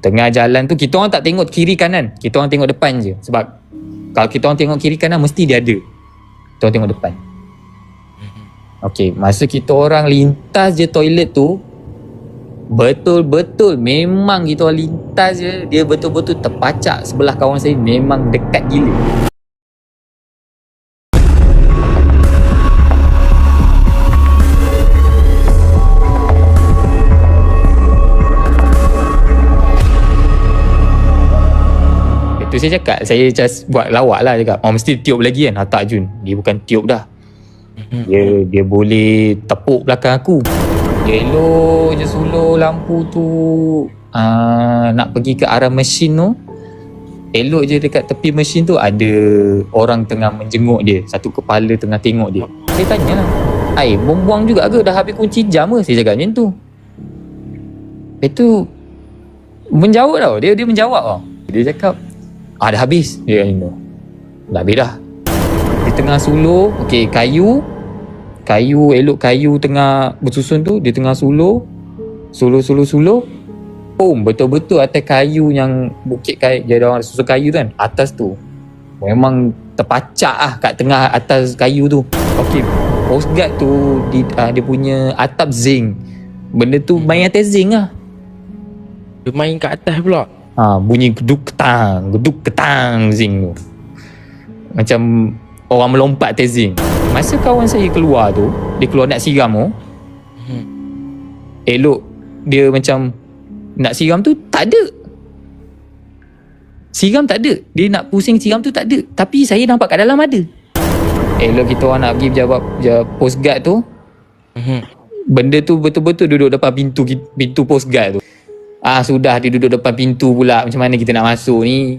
Tengah jalan tu kita orang tak tengok kiri kanan. Kita orang tengok depan je. Sebab kalau kita orang tengok kiri kanan mesti dia ada. Kita orang tengok depan. Okey, masa kita orang lintas je toilet tu betul-betul memang kita orang lintas je dia betul-betul terpacak sebelah kawan saya memang dekat gila. Itu saya cakap Saya just buat lawak lah cakap Oh mesti tiup lagi kan ha, Tak Jun. Dia bukan tiup dah. Dia dia boleh tepuk belakang aku. Dia elok je suluh lampu tu. Uh, Nak pergi ke arah mesin tu Elok je dekat tepi mesin tu Ada orang tengah menjenguk dia. Satu kepala tengah tengok dia. Saya tanya lah Ai, buang-buang juga ke? Dah habis kunci jam ke? Saya cakap macam tu. Lepas tu Menjawab tau. Dia dia menjawab tau. Dia cakap Ah dah habis. Dia kata macam tu Dah habis dah. Di tengah suluh Okay kayu. Kayu elok kayu tengah bersusun tu Dia tengah suluh. Suluh-suluh-suluh Boom betul-betul atas kayu yang Bukit kayu Dia orang susun kayu tu kan Atas tu. Memang terpacak lah kat tengah atas kayu tu. Okay Post guard tu di, uh, Dia punya atap zinc. Benda tu main atas zinc lah Dia main kat atas pula. Ha, bunyi geduk ketang, geduk ketang zing tu. Macam orang melompat atas zing. Masa kawan saya keluar tu, dia keluar nak siram tu, Hmm. elok dia macam nak siram tu tak ada. Siram tak ada. Dia nak pusing siram tu tak ada. Tapi saya nampak kat dalam ada. Elok kita orang nak pergi jawab post guard tu, Mhm. benda tu betul-betul duduk depan pintu pintu post guard tu. Ah sudah dia duduk depan pintu pula. Macam mana kita nak masuk ni